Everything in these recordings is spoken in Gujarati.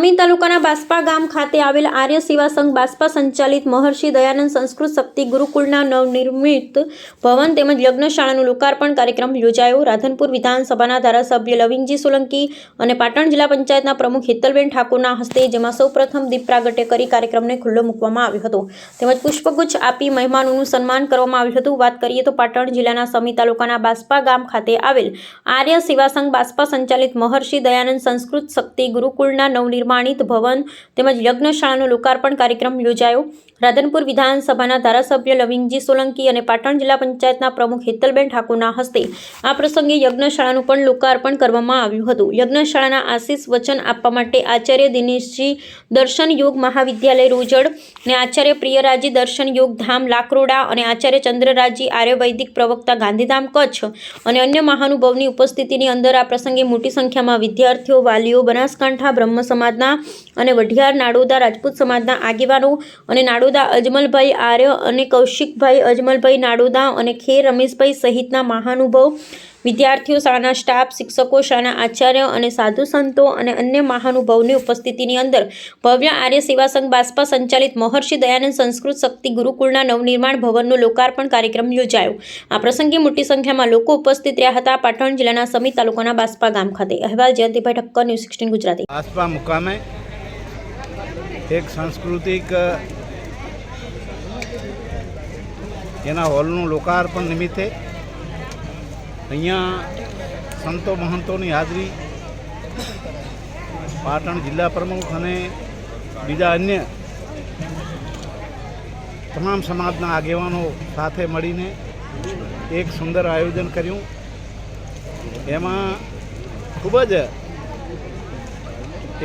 સમી તાલુકાના બાસ્પા ગામ ખાતે આવેલ આર્ય સેવા સંઘ બાસ્પા સંચાલિત મહર્ષિ દયાનંદ સંસ્કૃત શક્તિ ગુરુકુળના નવનિર્મિત ભવન તેમજ યજ્ઞશાળાનું લોકાર્પણ કાર્યક્રમ યોજાયો. રાધનપુર વિધાનસભાના ધારાસભ્ય લવિંગજી સોલંકી અને પાટણ જિલ્લા પંચાયતના પ્રમુખ હેતલબેન ઠાકોરના હસ્તે, જેમાં સૌપ્રથમ દીપ પ્રાગટ્ય કરી કાર્યક્રમને ખુલ્લો મૂકવામાં આવ્યો હતો. તેમજ પુષ્પગુચ્છ આપી મહેમાનોનું સન્માન કરવામાં આવ્યું હતું. વાત કરીએ તો પાટણ જિલ્લાના સમી તાલુકાના બાસ્પા ગામ ખાતે આવેલ આર્ય સેવા સંઘ બાસ્પા સંચાલિત મહર્ષિ દયાનંદ સંસ્કૃત શક્તિ ગુરુકુળના નવનિર્માણિત ભવન તેમજ યજ્ઞશાળાનો લોકાર્પણ કાર્યક્રમ યોજાયો. રાધનપુર વિધાનસભાના ધારાસભ્ય લવિંગજી સોલંકી અને પાટણ જિલ્લા પંચાયતના પ્રમુખ હેતલબેન ઠાકોરના હસ્તે આ પ્રસંગે યજ્ઞશાળાનું પણ લોકાર્પણ કરવામાં આવ્યું હતું. યજ્ઞશાળાના આશીષ વચન આપવા માટે આચાર્ય દિનેશજી દર્શન યોગ મહાવિદ્યાલય રોજડ અને આચાર્ય પ્રિયરાજી દર્શન યોગ ધામ લાકરોડા અને આચાર્ય ચંદ્રરાજી આર્યવૈદિક પ્રવક્તા ગાંધીધામ કચ્છ અને અન્ય મહાનુભાવની ઉપસ્થિતિની અંદર આ પ્રસંગે મોટી સંખ્યામાં વિદ્યાર્થીઓ, વાલીઓ, બનાસકાંઠા બ્રહ્મ સમાજના અને વઢિયાર, નાડોદા, રાજપૂત સમાજના આગેવાનો અને નાડોદા અજમલભાઈ આર્ય અને કૌશિકભાઈ અજમલભાઈ નાડોદા અને ખેર રમેશભાઈ સહિતના મહાનુભાવ વિદ્યાર્થીઓ, શાળાના સ્ટાફ, શિક્ષકો, શાળાના આચાર્ય અને સાધુ સંતો અને અન્ય મહાનુભાવની ઉપસ્થિતિની અંદર ભવ્ય આર્ય સેવા સંઘ બાસ્પા સંચાલિત મહર્ષિ દયાનંદ સંસ્કૃત શક્તિ ગુરુકુળના નવનિર્માણ ભવનનો લોકાર્પણ કાર્યક્રમ યોજાયો. આ પ્રસંગે મોટી સંખ્યામાં લોકો ઉપસ્થિત રહ્યા હતા. પાટણ જિલ્લાના સમી તાલુકાના બાસ્પા ગામ ખાતે. અહેવાલ જયંતિભાઈ ઠક્કર, ન્યૂઝ સિક્સટીન, ગુજરાતી. બાસ્પા મુકામે એક સાંસ્કૃતિક, એના હોલનું લોકાર્પણ નિમિત્તે અહીંયા સંતો મહંતોની હાજરી, પાટણ જિલ્લા પ્રમુખ અને બીજા અન્ય તમામ સમાજના આગેવાનો સાથે મળીને એક સુંદર આયોજન કર્યું. એમાં ખૂબ જ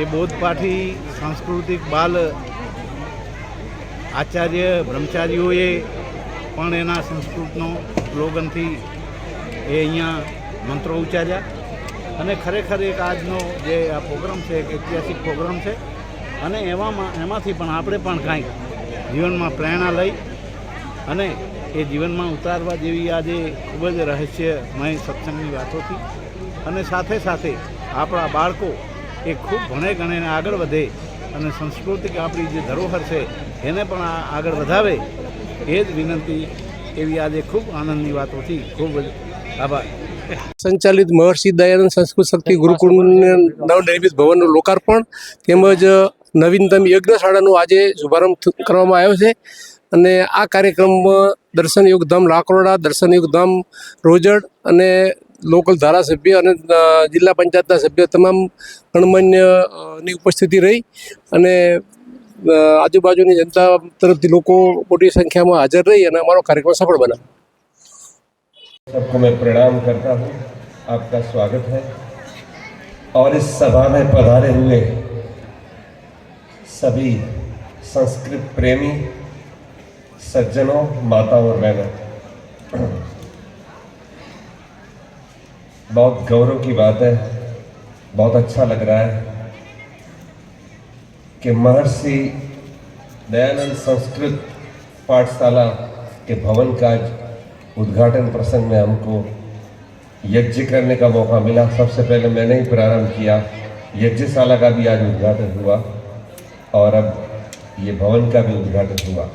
એ બોધપાઠી સાંસ્કૃતિક બાલ આચાર્ય બ્રહ્મચારીઓએ પણ એના સંસ્કૃતનો સ્લોગનથી એ અહીંયા મંત્રો ઉચ્ચાર્યા. અને ખરેખર એક આજનો જે આ પ્રોગ્રામ છે, એક ઐતિહાસિક પ્રોગ્રામ છે. અને એવામાં, એમાંથી પણ આપણે પણ કાંઈક જીવનમાં પ્રેરણા લઈ અને એ જીવનમાં ઉતારવા જેવી આજે ખૂબ જ રહસ્યમય સત્સંગની વાતોથી અને સાથે સાથે આપણા બાળકો એ ખૂબ ભણે ગણે આગળ વધે અને સંસ્કૃતિક આપણી જે ધરોહર છે, એને પણ આગળ વધાવે, એ જ વિનંતી એવી આજે ખૂબ આનંદની વાતોથી ખૂબ જ આભાર. સંચાલિત મહર્ષિ દયાનંદ સંસ્કૃત શક્તિ ગુરુકુળ નવનિર્મિત ભવનનું લોકાર્પણ તેમજ નવીનતમ યજ્ઞશાળાનું આજે શુભારંભ કરવામાં આવ્યો છે. અને આ કાર્યક્રમમાં દર્શન યોગધામ લાકરોડા દર્શન યોગધામ રોજડ અને લોકલ ધારાસભ્ય અને જિલ્લા પંચાયતના સભ્ય તમામ ગણમાન્યની ઉપસ્થિતિ રહી. અને આજુબાજુની જનતા તરફથી લોકો મોટી સંખ્યામાં હાજર રહી અને અમારો કાર્યક્રમ સફળ બનાવ્યો. सबको मैं प्रणाम करता हूँ। आपका स्वागत है। और इस सभा में पधारे हुए सभी संस्कृत प्रेमी, सज्जनों, माताओं और बहनों, बहुत गौरव की बात है। बहुत अच्छा लग रहा है कि महर्षि दयानंद संस्कृत पाठशाला के भवन का उद्घाटन प्रसंग में हमको यज्ञ करने का मौका मिला। सबसे पहले मैंने ही प्रारंभ किया। यज्ञशाला का भी आज उद्घाटन हुआ और अब ये भवन का भी उद्घाटन हुआ।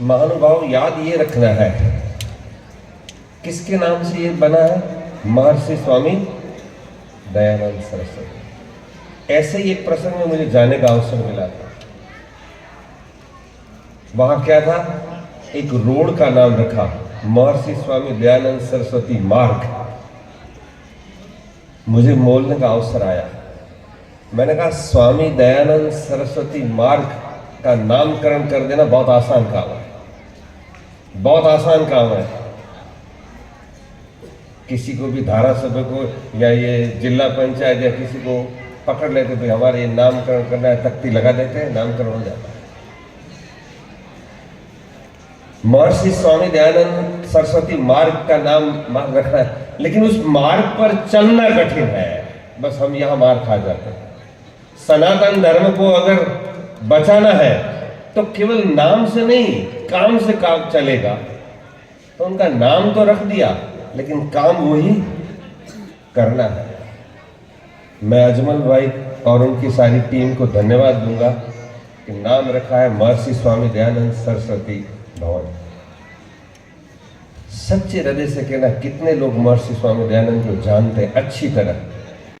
महानुभाव, याद ये रखना है, किसके नाम से ये बना है? महर्षि स्वामी दयानंद सरस्वती। ऐसे ही एक प्रसंग में मुझे जाने का अवसर मिला था। वहाँ क्या था? एक रोड का नाम रखा। महर्षि स्वामी दयानंद सरस्वती मार्ग। मुझे मोलने का अवसर आया। मैंने कहा, स्वामी दयानंद सरस्वती मार्ग का नामकरण कर देना बहुत आसान काम है। बहुत आसान काम है। किसी को भी धारासभ्य को या ये जिला पंचायत या किसी को पकड़ लेते भाई हमारे ये नामकरण करना है, तख्ती लगा देते हैं, नामकरण हो जाता है। महर्षि स्वामी दयानंद सरस्वती मार्ग का नाम मार्ग रखना है, लेकिन उस मार्ग पर चलना कठिन है। बस हम यहाँ मार खा जाते हैं। सनातन धर्म को अगर बचाना है तो केवल नाम से नहीं, काम से काम चलेगा। तो उनका नाम तो रख दिया, लेकिन काम वही करना है। मैं अजमल भाई और उनकी सारी टीम को धन्यवाद दूँगा कि नाम रखा है महर्षि स्वामी दयानंद सरस्वती। भवन सच्चे हृदय से कहना कितने लोग महर्षि स्वामी दयानंद को जानते हैं अच्छी तरह